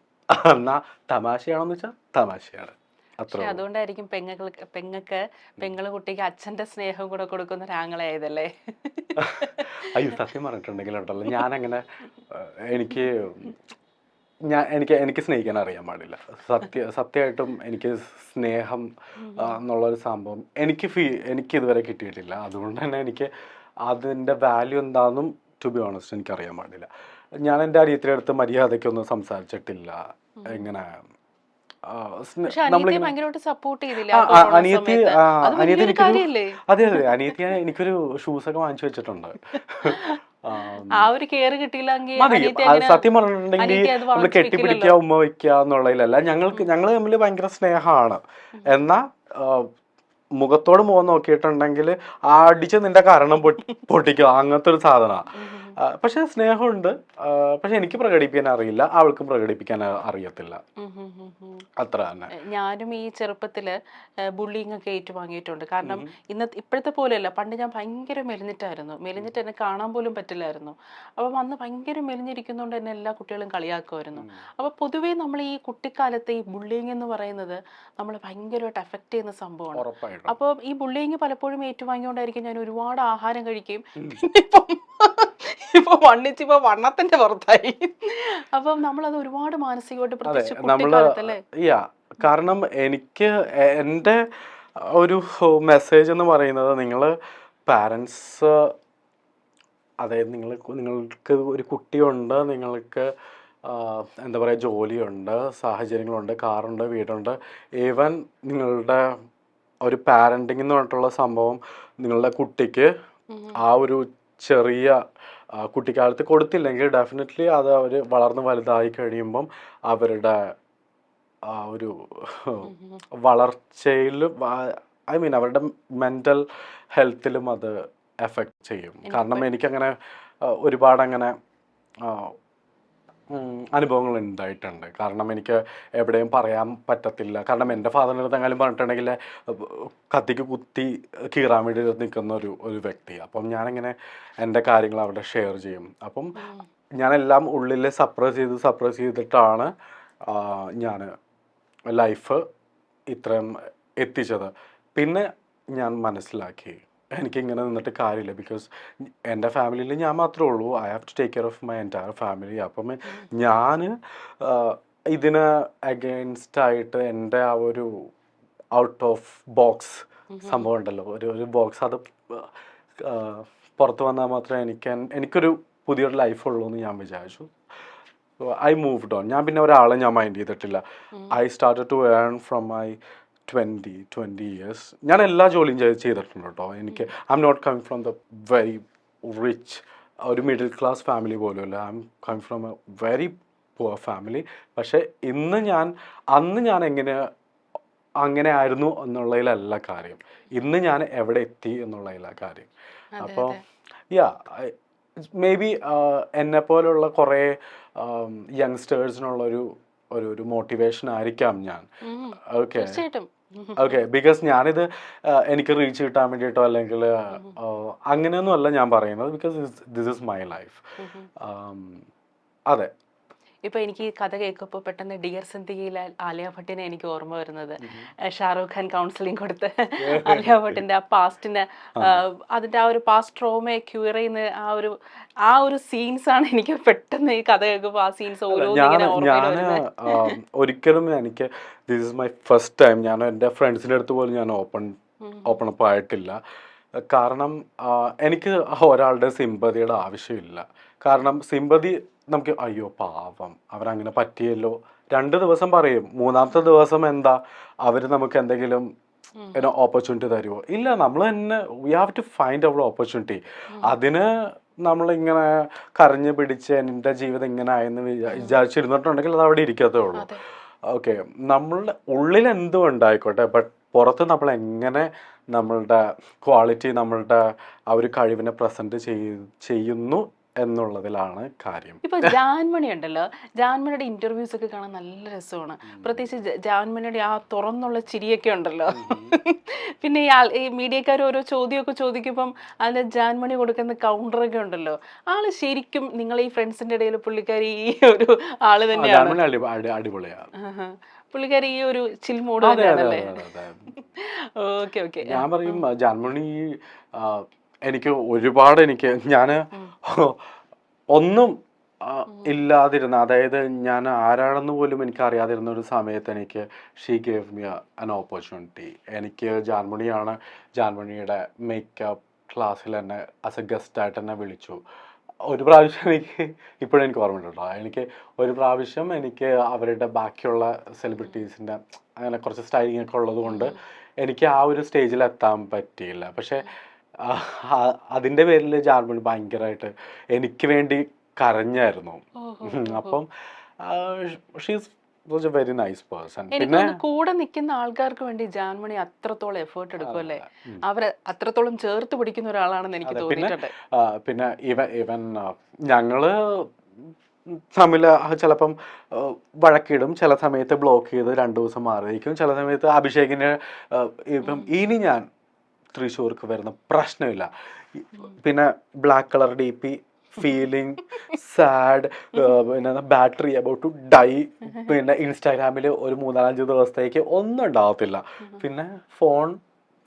എന്നാ തമാശയാണോന്ന് വെച്ചാൽ തമാശയാണ്. പക്ഷെ അതുകൊണ്ടായിരിക്കും പെങ്ങൾക്ക് പെങ്ങൾക്ക് പെങ്ങൾ കുട്ടിക്ക് അച്ഛന്റെ സ്നേഹം കൂടെ കൊടുക്കുന്ന ഒരാങ്ങളായതല്ലേ അയ്യോ സത്യം പറഞ്ഞിട്ടുണ്ടെങ്കിൽ ഉണ്ടല്ലോ ഞാനങ്ങനെ എനിക്ക് ഞാൻ എനിക്ക് എനിക്ക് സ്നേഹിക്കാൻ അറിയാൻ പാടില്ല. സത്യ സത്യമായിട്ടും എനിക്ക് സ്നേഹം എന്നുള്ളൊരു സംഭവം എനിക്ക് ഫീ എനിക്ക് ഇതുവരെ കിട്ടിയിട്ടില്ല. അതുകൊണ്ട് തന്നെ എനിക്ക് അതിന്റെ വാല്യൂ എന്താണെന്നും ടു ബി ഓണസ്റ്റ് എനിക്ക് അറിയാൻ പാടില്ല. ഞാൻ എന്റെ അനിയത്തിന്റെ അടുത്ത് മര്യാദയ്ക്കൊന്നും സംസാരിച്ചിട്ടില്ല. എങ്ങനെ അനിയത്തി അത് അതെ അനിയത്തി എനിക്കൊരു ഷൂസ് ഒക്കെ വാങ്ങിച്ചു വെച്ചിട്ടുണ്ട്. ആ, ഒരു കെയർ കിട്ടിയില്ലെങ്കിൽ സത്യം പറഞ്ഞിട്ടുണ്ടെങ്കിൽ നമ്മൾ കെട്ടിപ്പിടിക്കുക ഉമ്മ വയ്ക്കുക എന്നുള്ളതിലല്ല. ഞങ്ങൾക്ക് ഞങ്ങൾ തമ്മിൽ ഭയങ്കര സ്നേഹമാണ്. എന്നാ മുഖത്തോട് മുഖം നോക്കിയിട്ടുണ്ടെങ്കിൽ അടിച്ച് നിന്റെ കാരണം പൊട്ടിക്കോ. പൊട്ടിക്കുക അങ്ങനത്തെ ഒരു സാധനമാണ് പക്ഷെ സ്നേഹമുണ്ട്. പക്ഷെ എനിക്ക് പ്രകടിപ്പിക്കാൻ അറിയില്ല. അവൾക്കും പ്രകടിപ്പിക്കാൻ അറിയത്തില്ല. അത്ര തന്നെ. ഞാനും ഈ ചെറുപ്പത്തിൽ ബുള്ളിങ് ഒക്കെ ഏറ്റുവാങ്ങിയിട്ടുണ്ട്. കാരണം ഇന്നത്തെ ഇപ്പോഴത്തെ പോലെയല്ല. പണ്ട് ഞാൻ ഭയങ്കര മെലിഞ്ഞിട്ടായിരുന്നു. മെലിഞ്ഞിട്ട് എന്നെ കാണാൻ പോലും പറ്റില്ലായിരുന്നു. അപ്പം അന്ന് ഭയങ്കര മെലിഞ്ഞിരിക്കുന്നതുകൊണ്ട് എന്നെ എല്ലാ കുട്ടികളും കളിയാക്കുമായിരുന്നു. അപ്പോൾ പൊതുവേ നമ്മൾ ഈ കുട്ടിക്കാലത്തെ ഈ ബുള്ളിങ് എന്ന് പറയുന്നത് നമ്മൾ ഭയങ്കരമായിട്ട് എഫക്ട് ചെയ്യുന്ന സംഭവമാണ്. അപ്പൊ അപ്പോൾ ഈ ബുള്ളിങ് പലപ്പോഴും ഏറ്റുവാങ്ങിയോണ്ടായിരിക്കും ഞാൻ ഒരുപാട് ആഹാരം കഴിക്കുകയും പിന്നെ ഇപ്പം ഇപ്പൊ വണ്ണിച്ച് ഇപ്പോൾ വണ്ണത്തിന്റെ പുറത്തായി. അപ്പം നമ്മളത് ഒരുപാട് മാനസികമായിട്ട് പ്രത്യേകിച്ച് കുട്ടിക്കാലത്തല്ലേ യാ കാരണം എനിക്ക് എന്റെ ഒരു മെസ്സേജ് എന്ന് പറയുന്നത് നിങ്ങൾ പാരൻസ് അതായത് നിങ്ങൾ നിങ്ങൾക്ക് ഒരു കുട്ടിയുണ്ട് നിങ്ങൾക്ക് എന്താ പറയുക ജോലിയുണ്ട് സാഹചര്യങ്ങളുണ്ട് കാറുണ്ട് വീടുണ്ട്. ഈവൻ നിങ്ങളുടെ ഒരു പാരന്റിങ് എന്ന് പറഞ്ഞിട്ടുള്ള സംഭവം നിങ്ങളുടെ കുട്ടിക്ക് ആ ഒരു ചെറിയ കുട്ടിക്കാലത്ത് കൊടുത്തില്ലെങ്കിൽ ഡെഫിനറ്റ്ലി അത് അവർ വളർന്ന് വലുതായി കഴിയുമ്പം അവരുടെ ആ ഒരു വളർച്ചയിലും ഐ മീൻ അവരുടെ മെന്റൽ ഹെൽത്തിലും അത് എഫക്റ്റ് ചെയ്യും. കാരണം എനിക്കങ്ങനെ ഒരുപാട് അങ്ങനെ അനുഭവങ്ങൾ ഉണ്ടായിട്ടുണ്ട്. കാരണം എനിക്ക് എവിടെയും പറയാൻ പറ്റത്തില്ല. കാരണം എന്റെ ഫാദറിന്റെ അടുത്ത് എങ്ങാനും പറഞ്ഞിട്ടുണ്ടെങ്കിൽ കത്തിക്ക് കുത്തി കീറാൻ വേണ്ടി നിൽക്കുന്ന ഒരു ഒരു വ്യക്തി. അപ്പം ഞാനിങ്ങനെ എന്റെ കാര്യങ്ങൾ അവിടെ ഷെയർ ചെയ്യും. അപ്പം ഞാനെല്ലാം ഉള്ളിൽ സപ്രസ് ചെയ്ത് സപ്രസ് ചെയ്തിട്ടാണ് ഞാൻ ലൈഫ് ഇത്രയും എത്തിച്ചത്. പിന്നെ ഞാൻ മനസ്സിലാക്കി. എനിക്കിങ്ങനെ നിന്നിട്ട് കാര്യമില്ല. ബിക്കോസ് എന്റെ ഫാമിലിയിൽ ഞാൻ മാത്രമേ ഉള്ളൂ. I have to take care of my entire family അപ്പം ഞാൻ ഇതിന് അഗെയിൻസ്റ്റ് ആയിട്ട് എന്റെ ആ ഒരു ഔട്ട് ഓഫ് ബോക്സ് സംഭവം ഉണ്ടല്ലോ. ഒരു ഒരു ബോക്സ് അത് പുറത്ത് വന്നാൽ മാത്രമേ എനിക്ക് എനിക്കൊരു പുതിയൊരു ലൈഫ് ഉള്ളൂ എന്ന് ഞാൻ വിചാരിച്ചു. ഐ മൂവ് ഡോൺ ഞാൻ പിന്നെ ഒരാളെ ഞാൻ മൈൻഡ് ചെയ്തിട്ടില്ല. I start to earn from my twenty twenty years ഞാൻ എല്ലാ ജോലിയും ചെയ്ത് ചെയ്തിട്ടുണ്ട് കേട്ടോ എനിക്ക് I am not coming from the very rich ഒരു middle class family പോലുമല്ല. I am coming from a very poor family പക്ഷേ ഇന്ന് ഞാൻ അന്ന് ഞാൻ എങ്ങനെ അങ്ങനെ ആയിരുന്നു എന്നുള്ളതിലല്ല കാര്യം. ഇന്ന് ഞാൻ എവിടെ എത്തി എന്നുള്ളതില കാര്യം. അപ്പോൾ യാ മേ ബി എന്നെ പോലുള്ള കുറേ യങ്സ്റ്റേഴ്സിനുള്ളൊരു ഒരു ഒരു മോട്ടിവേഷൻ ആയിരിക്കാം ഞാൻ. ഓക്കെ. ഓക്കെ ബിക്കോസ് ഞാനിത് എനിക്ക് റീച്ച് കിട്ടാൻ വേണ്ടിയിട്ടോ അല്ലെങ്കിൽ അങ്ങനെയൊന്നും അല്ല ഞാൻ പറയുന്നത്. Because this is my life അതെ. ഇപ്പൊ എനിക്ക് ഈ കഥ കേൾക്കുമ്പോൾ പെട്ടെന്ന് ഡിയർ സിന്ധികയിലെ ആലിയ ഭട്ടിനെ എനിക്ക് ഓർമ്മ വരുന്നത്. ഷാറൂഖ് ഖാൻ കൗൺസിലിംഗ് കൊടുത്ത് ആലിയ ഭട്ടിന്റെ ആ പാസ്റ്റിന് അതിന്റെ ആ ഒരു പാസ്റ്റ് ട്രോമയെ ക്യൂർ ചെയ്യുന്ന ആ ഒരു ആ ഒരു സീൻസ് ആണ് എനിക്ക് പെട്ടെന്ന് ഈ കഥ കേൾക്കുമ്പോൾ ആ സീൻസ് ഓരോന്നും ഒരിക്കലും എനിക്ക് this is my first time ഞാൻ എന്റെ ഫ്രണ്ട്സിന്റെ അടുത്ത് പോലും ഞാൻ ഓപ്പൺ ഓപ്പൺ അപ്പ് ആയിട്ടില്ല. കാരണം എനിക്ക് ഒരാളുടെ സിമ്പതിയുടെ ആവശ്യമില്ല. കാരണം സിമ്പതി നമുക്ക് അയ്യോ പാവം അവരങ്ങനെ പറ്റിയല്ലോ. രണ്ട് ദിവസം പറയും. മൂന്നാമത്തെ ദിവസം എന്താ അവർ നമുക്ക് എന്തെങ്കിലും ഓപ്പർച്യൂണിറ്റി തരുമോ ഇല്ല നമ്മൾ തന്നെ we have to find our opportunity അതിന് നമ്മളിങ്ങനെ കരഞ്ഞു പിടിച്ച് എന്റെ ജീവിതം ഇങ്ങനെ ആയെന്ന് വിചാ- വിചാരിച്ചിരുന്നിട്ടുണ്ടെങ്കിൽ അത് അവിടെ ഇരിക്കാത്തേ ഉള്ളൂ. ഓക്കെ നമ്മളുടെ ഉള്ളിൽ എന്തും ഉണ്ടായിക്കോട്ടെ ബട്ട് പുറത്ത് നമ്മൾ എങ്ങനെ നമ്മളുടെ ക്വാളിറ്റി നമ്മളുടെ ആ ഒരു കഴിവിനെ പ്രസന്റ് ചെയ്യുന്നു എന്നുള്ളതിലാണ് കാര്യം. ഇപ്പൊ ജാൻമണി ഉണ്ടല്ലോ. ജാൻമണിയുടെ ഇന്റർവ്യൂസ് ഒക്കെ കാണാൻ നല്ല രസമാണ്. പ്രത്യേകിച്ച് ജാൻമണിയുടെ ആ തുറന്നുള്ള ചിരിയൊക്കെ ഉണ്ടല്ലോ. പിന്നെ ഈ ആൾ ഈ മീഡിയക്കാർ ഓരോ ചോദ്യമൊക്കെ ചോദിക്കുമ്പം അതിന് ജാൻമണി കൊടുക്കുന്ന കൗണ്ടറൊക്കെ ഉണ്ടല്ലോ. ആൾ ശരിക്കും നിങ്ങൾ ഈ ഫ്രണ്ട്സിന്റെ ഇടയിൽ പുള്ളിക്കാരി ഈ ഒരു ആൾ തന്നെയാണ്. അടിപൊളിയാണ്. പുള്ളിക്കാരി ഈ ഒരു ചിൽ മൂഡ് ഓക്കെ ഓക്കെ ഞാൻ പറയും ജാൻമണി എനിക്ക് ഒരുപാട് എനിക്ക് ഞാൻ ഒന്നും ഇല്ലാതിരുന്ന അതായത് ഞാൻ ആരാണെന്ന് പോലും എനിക്ക് അറിയാതിരുന്ന ഒരു സമയത്ത് എനിക്ക് ഷീ ഗേവ് മി അൻ ഓപ്പർച്യൂണിറ്റി എനിക്ക് ജാൻമണിയാണ് ജാൻമണിയുടെ മേക്കപ്പ് ക്ലാസ്സിൽ എന്നെ ആസ് എ ഗസ്റ്റായിട്ട് എന്നെ വിളിച്ചു. ഒരു പ്രാവശ്യം എനിക്ക് ഇപ്പോഴും എനിക്ക് ഓർമ്മയുണ്ട് കേട്ടോ എനിക്ക് ഒരു പ്രാവശ്യം എനിക്ക് അവരുടെ ബാക്കിയുള്ള സെലിബ്രിറ്റീസിന്റെ അങ്ങനെ കുറച്ച് സ്റ്റൈലിംഗ് ഒക്കെ ഉള്ളത് കൊണ്ട് എനിക്ക് ആ ഒരു സ്റ്റേജിൽ എത്താൻ പറ്റിയില്ല. പക്ഷേ അതിന്റെ പേരിൽ ജാർമണി ഭയങ്കരമായിട്ട് എനിക്ക് വേണ്ടി കരഞ്ഞായിരുന്നു. അപ്പം she's was a very nice person പിന്നെ കൂടെ നിൽക്കുന്ന ആൾക്കാർക്ക് വേണ്ടി ജാൻമണി അത്രത്തോളം എഫേർട്ട് എടുക്കുമല്ലേ അവരെ അത്രത്തോളം ചേർത്ത് പിടിക്കുന്ന ഒരാളാണെന്ന് എനിക്ക് തോന്നിയിട്ടുണ്ട്. പിന്നെ ഇവൻ ഇവൻ ഞങ്ങൾ തമ്മിൽ ചിലപ്പം വഴക്കിടും. ചില സമയത്ത് ബ്ലോക്ക് ചെയ്ത് രണ്ടു ദിവസം മാറിയിരിക്കും. ചില സമയത്ത് അഭിഷേകിന് ഇപ്പം ഇനി ഞാൻ തൃശ്ശൂർക്ക് വരുന്ന പ്രശ്നമില്ല. പിന്നെ black colour D P feeling sad പിന്നെ ബാറ്ററി അബൌട്ട് ടു ഡൈ പിന്നെ ഇൻസ്റ്റാഗ്രാമിൽ ഒരു മൂന്നാലഞ്ച് ദിവസത്തേക്ക് ഒന്നും ഉണ്ടാവത്തില്ല. പിന്നെ ഫോൺ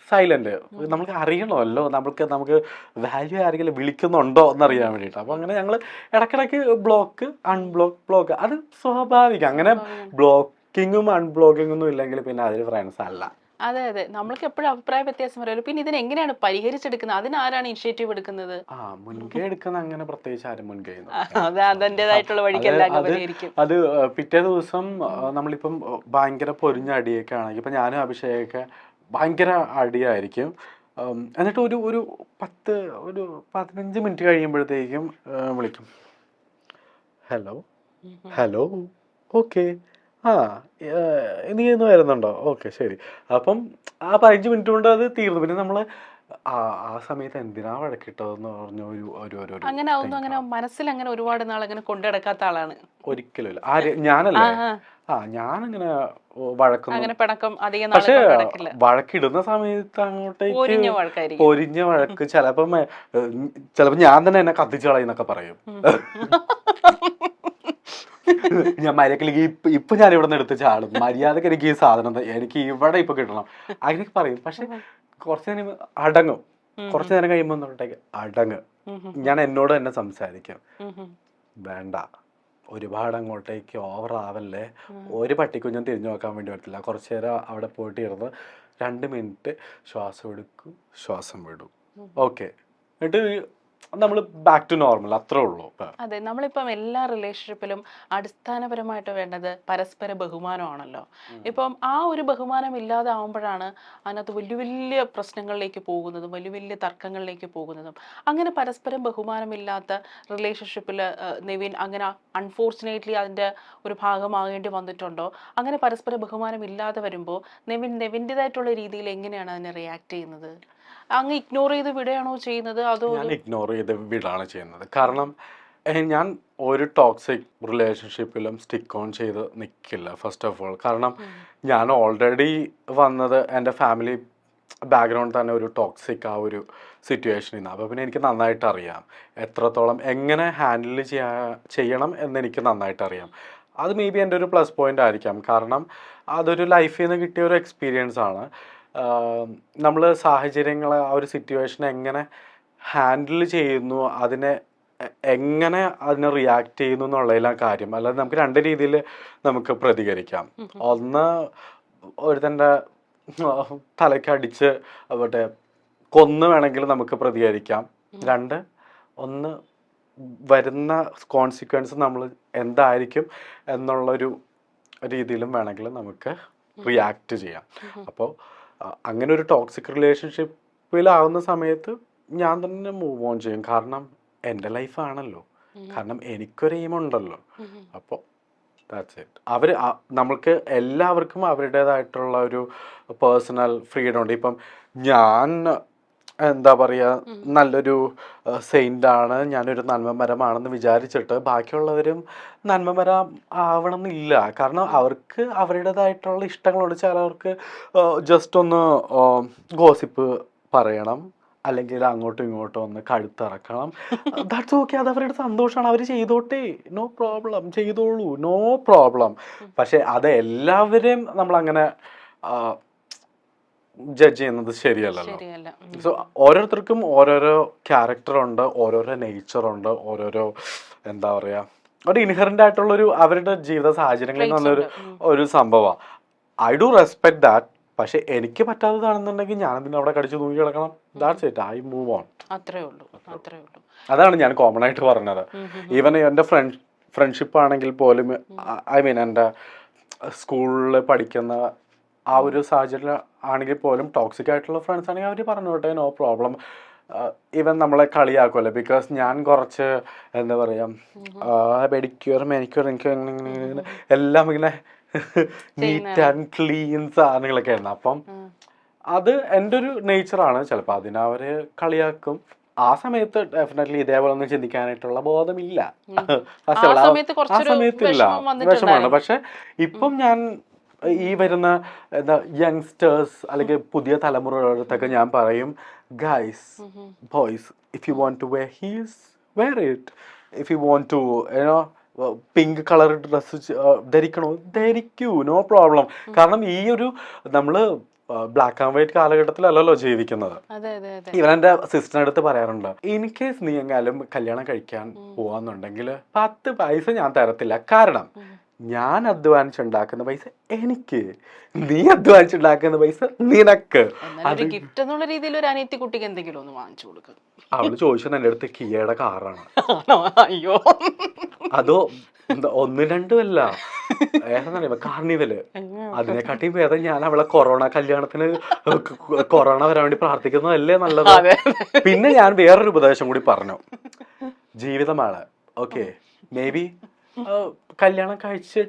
സൈലന്റ് നമുക്ക് അറിയണമല്ലോ. നമുക്ക് നമുക്ക് വാല്യൂ ആരെങ്കിലും വിളിക്കുന്നുണ്ടോ എന്നറിയാൻ വേണ്ടിയിട്ട്. അപ്പോൾ അങ്ങനെ ഞങ്ങൾ ഇടയ്ക്കിടയ്ക്ക് ബ്ലോക്ക് അൺബ്ലോക്ക് ബ്ലോക്ക് അത് സ്വാഭാവികം. അങ്ങനെ ബ്ലോക്കിങ്ങും അൺബ്ലോക്കിങ്ങും ഒന്നും ഇല്ലെങ്കിൽ പിന്നെ അതിൽ ഫ്രണ്ട്സ് അല്ല. അതെ അതെ. നമ്മൾക്ക് എപ്പോഴും അഭിപ്രായ വ്യത്യാസം വരുമല്ലോ പിന്നെ ഇതിനെ എങ്ങനെയാണ് പരിഹരിച്ചെടുക്കുന്നത്? അതിനാരാണ് ഇനിഷ്യേറ്റീവ് എടുക്കുന്നത്? ആ മുൻകൈ എടുക്കുന്ന അങ്ങനെ പ്രത്യേകിച്ച് ആരും മുൻകൈ അത് അതിന്റെതായിട്ടുള്ള വഴിക്കെല്ലാം അത് പരിഹരിക്കും അത് പിറ്റേ ദിവസം നമ്മളിപ്പം ഭയങ്കര പൊരിഞ്ഞ അടിയൊക്കെ ആണെങ്കിൽ ഇപ്പം ഞാനും അഭിഷേകൊക്കെ ഭയങ്കര അടിയായിരിക്കും. എന്നിട്ട് ഒരു ഒരു പത്ത് ഒരു പതിനഞ്ച് മിനിറ്റ് കഴിയുമ്പോഴത്തേക്കും വിളിക്കും. ഹലോ? ഹലോ? ഓക്കെ. ആ നീ ഇന്ന് വരുന്നുണ്ടോ? ഓക്കെ ശരി. അപ്പം ആ പതിനഞ്ച് മിനിറ്റ് കൊണ്ട് അത് തീർന്നു. പിന്നെ നമ്മൾ ആ സമയത്ത് എന്തിനാ വഴക്കിട്ടതെന്ന് പറഞ്ഞ ഒരു ഒരു ഒരു അങ്ങനെ ആവുന്നു. അങ്ങനെ മനസ്സിൽ അങ്ങനെ ഒരുപാട് നാൾ അങ്ങനെ കൊണ്ടുനടക്കാത്ത ആളാണ്. ഒരിക്കലുമില്ല ആര് ഞാനല്ല? ആ, ഞാനങ്ങനെ വഴക്കൊന്നും പക്ഷേ വഴക്കിടുന്ന സമയത്ത് അങ്ങോട്ടേക്ക് പൊരിഞ്ഞ വഴക്ക്. ചെലപ്പോ ചിലപ്പോ ഞാൻ തന്നെ എന്നെ കത്തിച്ചു കളയുന്നൊക്കെ പറയും. ഞാൻ മര്യാദയ്ക്ക് ഇപ്പൊ ഇപ്പൊ ഞാൻ ഇവിടെ നിന്ന് എടുത്ത് ചാടും. മര്യാദയ്ക്ക് എനിക്ക് ഈ സാധനം എനിക്ക് ഇവിടെ ഇപ്പൊ കിട്ടണം. അങ്ങനെയൊക്കെ പറയും. പക്ഷെ കുറച്ച് നേരം അടങ്ങും. കുറച്ച് നേരം കഴിയുമ്പോൾ തൊട്ടേക്ക് അടങ്ങ്. ഞാൻ എന്നോട് തന്നെ സംസാരിക്കും. വേണ്ട. ഒരുപാട് അങ്ങോട്ടേക്ക് ഓവർ ആവല്ലേ? ഒരു പട്ടിക്കുഞ്ഞും തിരിഞ്ഞു നോക്കാൻ വേണ്ടി പറ്റില്ല കുറച്ചു നേരം അവിടെ പോയിട്ട് ഇരുന്ന് രണ്ട് മിനിറ്റ് ശ്വാസം എടുക്കും. ശ്വാസം വിടും. ഓക്കെ എന്നിട്ട് നമ്മൾ ബാക്ക് ടു നോർമൽ അത്രേ ഉള്ളൂ. അതെ നമ്മളിപ്പം എല്ലാ റിലേഷൻഷിപ്പിലും അടിസ്ഥാനപരമായിട്ട് വേണ്ടത് പരസ്പര ബഹുമാനമാണല്ലോ. ഇപ്പം ആ ഒരു ബഹുമാനം ഇല്ലാതെ ആവുമ്പോഴാണ് അതിനകത്ത് വലിയ വലിയ പ്രശ്നങ്ങളിലേക്ക് പോകുന്നതും വലിയ വലിയ തർക്കങ്ങളിലേക്ക് പോകുന്നതും. അങ്ങനെ പരസ്പരം ബഹുമാനമില്ലാത്ത റിലേഷൻഷിപ്പിൽ നിവിൻ അങ്ങനെ അൺഫോർച്ചുനേറ്റ്ലി അതിന്റെ ഒരു ഭാഗമാകേണ്ടി വന്നിട്ടുണ്ടോ? അങ്ങനെ പരസ്പര ബഹുമാനം ഇല്ലാതെ വരുമ്പോൾ നിവിൻ നെവിന്റെതായിട്ടുള്ള രീതിയിൽ എങ്ങനെയാണ് അതിനെ റിയാക്ട് ചെയ്യുന്നത്? അങ്ങ് ഇഗ്നോർ ചെയ്ത് വിടുകയാണോ ചെയ്യുന്നത്? അതോ ഞാൻ ഇഗ്നോർ ചെയ്ത് വിടാണ് ചെയ്യുന്നത്. കാരണം ഞാൻ ഒരു ടോക്സിക് റിലേഷൻഷിപ്പിലും സ്റ്റിക്ക് ഓൺ ചെയ്ത് നിൽക്കില്ല ഫസ്റ്റ് ഓഫ് ഓൾ കാരണം ഞാൻ ഓൾറെഡി വന്നത് എന്റെ ഫാമിലി ബാക്ക്ഗ്രൗണ്ട് തന്നെ ഒരു ടോക്സിക് ആ ഒരു സിറ്റുവേഷനിൽ നിന്ന്. അപ്പോൾ പിന്നെ എനിക്ക് നന്നായിട്ട് അറിയാം. എത്രത്തോളം എങ്ങനെ ഹാൻഡിൽ ചെയ്യാ ചെയ്യണം എന്നെനിക്ക് നന്നായിട്ട് അറിയാം. അത് മേ ബി എന്റെ ഒരു പ്ലസ് പോയിന്റ് ആയിരിക്കാം. കാരണം അതൊരു ലൈഫിൽ നിന്ന് കിട്ടിയ ഒരു എക്സ്പീരിയൻസ് ആണ്. നമ്മൾ സാഹചര്യങ്ങളെ ആ ഒരു സിറ്റുവേഷൻ എങ്ങനെ ഹാൻഡിൽ ചെയ്യുന്നു അതിനെ എങ്ങനെ അതിനെ റിയാക്ട് ചെയ്യുന്നു എന്നുള്ളതിലാണ് കാര്യം. അല്ലാതെ നമുക്ക് രണ്ട് രീതിയിൽ നമുക്ക് പ്രതികരിക്കാം. ഒന്ന് ഒരുത്തന്റെ തലയ്ക്ക് അടിച്ച് അവിടെ കൊന്ന് വേണമെങ്കിൽ നമുക്ക് പ്രതികരിക്കാം. രണ്ട് ഒന്ന് വരുന്ന കോൺസിക്വൻസ് നമ്മൾ എന്തായിരിക്കും എന്നുള്ളൊരു രീതിയിലും വേണമെങ്കിൽ നമുക്ക് റിയാക്ട് ചെയ്യാം. അപ്പോൾ അങ്ങനെ ഒരു ടോക്സിക് റിലേഷൻഷിപ്പിലാവുന്ന സമയത്ത് ഞാൻ തന്നെ മൂവ് ഓൺ ചെയ്യും. കാരണം എന്റെ ലൈഫാണല്ലോ കാരണം എനിക്കൊരു എയിം ഉണ്ടല്ലോ. അപ്പോൾ ദാറ്റ്സ് ഇറ്റ് അവർ നമ്മൾക്ക് എല്ലാവർക്കും അവരുടേതായിട്ടുള്ള ഒരു പേഴ്സണൽ ഫ്രീഡം ഉണ്ട്. ഇപ്പം ഞാൻ എന്താ പറയുക നല്ലൊരു സെയിന്റ് ആണ് ഞാനൊരു നന്മമരമാണെന്ന് വിചാരിച്ചിട്ട് ബാക്കിയുള്ളവരും നന്മമരം ആവണമെന്നില്ല. കാരണം അവർക്ക് അവരുടേതായിട്ടുള്ള ഇഷ്ടങ്ങളുണ്ട് ചിലവർക്ക് ജസ്റ്റ് ഒന്ന് ഗോസിപ്പ് പറയണം. അല്ലെങ്കിൽ അങ്ങോട്ടും ഇങ്ങോട്ടും ഒന്ന് കഴുത്തിറക്കണം. ദാറ്റ്സ് ഓക്കെ അത് അവരുടെ സന്തോഷമാണ് അവർ ചെയ്തോട്ടെ. നോ പ്രോബ്ലം ചെയ്തോളൂ. നോ പ്രോബ്ലം പക്ഷെ അത് എല്ലാവരെയും നമ്മളങ്ങനെ ജഡ്ജ് ചെയ്യുന്നത് ശരിയല്ലല്ലോ. ശരിയല്ല. സോ ഓരോരുത്തർക്കും ഓരോരോ ക്യാരക്ടർ ഉണ്ട് ഓരോരോ നേച്ചർ ഉണ്ട് ഓരോരോ എന്താ പറയാ ഒരു ഇൻഹറന്റ് ആയിട്ടുള്ളൊരു അവരുടെ ജീവിത സാഹചര്യങ്ങളിൽ നിന്നൊരു. ഒരു സംഭവമാണ് ഐ ഡു റെസ്പെക്ട് ദാറ്റ് പക്ഷെ എനിക്ക് പറ്റാത്തതാണെന്നുണ്ടെങ്കിൽ ഞാൻ അതിന് അവിടെ കടിച്ചു തൂങ്ങി കിടക്കണം? That's it I move on അത്രേ ഉള്ളൂ. അത്രേ ഉള്ളൂ. അതാണ് ഞാൻ കോമൺ ആയിട്ട് പറഞ്ഞത്. ഈവൻ എന്റെ ഫ്രണ്ട് ഫ്രണ്ട്ഷിപ്പ് ആണെങ്കിൽ പോലും ഐ മീൻ എന്റെ സ്കൂളിൽ പഠിക്കുന്ന ആ ഒരു സാഹചര്യം ആണെങ്കിൽ പോലും ടോക്സിക് ആയിട്ടുള്ള ഫ്രണ്ട്സ് ആണെങ്കിൽ അവർ പറഞ്ഞോട്ടെ നോ പ്രോബ്ലം ഇവൻ നമ്മളെ കളിയാക്കുമല്ലോ ബിക്കോസ് ഞാൻ കുറച്ച് എന്താ പറയുക പെഡിക്യൂർ മെനിക്യൂർ എനിക്ക് ഇങ്ങനെ എല്ലാം ഇങ്ങനെ നീറ്റ് ആൻഡ് ക്ലീൻ സാധനങ്ങളൊക്കെ ആയിരുന്നു. അപ്പം അത് എന്റെ ഒരു നേച്ചറാണ് ചിലപ്പോൾ അതിനവർ കളിയാക്കും. ആ സമയത്ത് ഡെഫിനറ്റ്ലി ഇതേപോലെ ഒന്നും ചിന്തിക്കാനായിട്ടുള്ള ബോധമില്ല. ആ സമയത്ത് ഇല്ല വിഷമാണ് പക്ഷെ ഇപ്പം ഞാൻ ഈ വരുന്ന എന്താ യങ്സ്റ്റേഴ്സ് അല്ലെങ്കിൽ പുതിയ തലമുറകളടുത്തൊക്കെ ഞാൻ പറയും guys boys if you want to wear his wear it if you want to you know pink colour dress ധരിക്കണോ ധരിക്കൂ നോ പ്രോബ്ലം കാരണം ഈ ഒരു നമ്മൾ ബ്ലാക്ക് ആൻഡ് വൈറ്റ് കാലഘട്ടത്തിലല്ലല്ലോ ജീവിക്കുന്നത്. ഇവൻ എന്റെ സിസ്റ്ററിന് അടുത്ത് പറയാറുണ്ട് ഇൻ കേസ് നീ എങ്ങാലും കല്യാണം കഴിക്കാൻ പോവാന്നുണ്ടെങ്കിൽ പത്ത് പൈസ ഞാൻ തരത്തില്ല. കാരണം ഞാൻ അധ്വാനിച്ചുണ്ടാക്കുന്ന പൈസ എനിക്ക്. നീ അധ്വാനിച്ചുണ്ടാക്കുന്ന പൈസ നിനക്ക്. ഗിഫ്റ്റ് എന്നുള്ള രീതിയിൽ ഒരു അനിയത്തി കുട്ടിക്ക് എന്തെങ്കിലും ഒന്ന് വാങ്ങിച്ചു കൊടുക്കുക അവൾ ചോദിച്ചത് എന്റെ അടുത്ത് കിയയുടെ കാറാണ്. അയ്യോ. അതോ എന്താ ഒന്നും രണ്ടും അല്ല. ഏതാണെന്നറിയാമോ കാർണിവൽ അതിനെക്കാട്ടിയും ഭേദം ഞാൻ അവളെ കൊറോണ കല്യാണത്തിന് കൊറോണ വരാൻ വേണ്ടി പ്രാർത്ഥിക്കുന്നതല്ലേ നല്ലത്? പിന്നെ ഞാൻ വേറൊരു ഉപദേശം കൂടി പറഞ്ഞു. ജീവിതമാണ് ഓക്കെ മേ ബി കല്യാണം കഴിച്ച്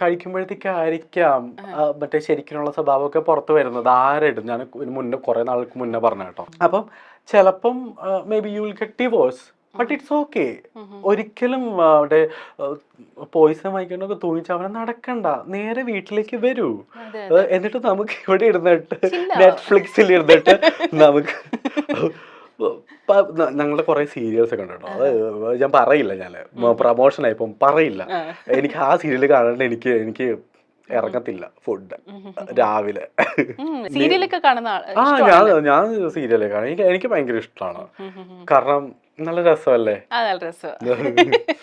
കഴിക്കുമ്പോഴത്തേക്ക് ആയിരിക്കാം. മറ്റേ ശരിക്കുള്ള സ്വഭാവമൊക്കെ പുറത്ത് വരുന്നത്. ആരായിട്ടും ഞാൻ മുന്നേ കുറെ നാൾക്ക് മുന്നേ പറഞ്ഞു കേട്ടോ. അപ്പം ചിലപ്പം maybe you will get divorce but it's okay ഒരിക്കലും അവിടെ പോയിസൺ വാങ്ങിക്കണമൊക്കെ അവനെ നടക്കണ്ട. നേരെ വീട്ടിലേക്ക് വരൂ. എന്നിട്ട് നമുക്ക് ഇവിടെ ഇരുന്നിട്ട് നെറ്റ്ഫ്ലിക്സിൽ ഇരുന്നിട്ട് നമുക്ക് ഞങ്ങളുടെ കുറെ സീരിയൽസ് ഒക്കെ ഉണ്ട് കേട്ടോ അത് ഞാൻ പറയില്ല ഞാൻ പ്രമോഷൻ ആയിപ്പം പറയില്ല. എനിക്ക് ആ സീരിയൽ കാണാണ്ട് എനിക്ക് എനിക്ക് ഇറങ്ങത്തില്ല ഫുഡ് രാവിലെ. സീരിയലൊക്കെ കാണുന്ന ആ ഞാൻ ഞാൻ സീരിയലേ കാണാം. എനിക്ക് എനിക്ക് ഭയങ്കര ഇഷ്ടമാണ്. കാരണം നല്ല രസമല്ലേ?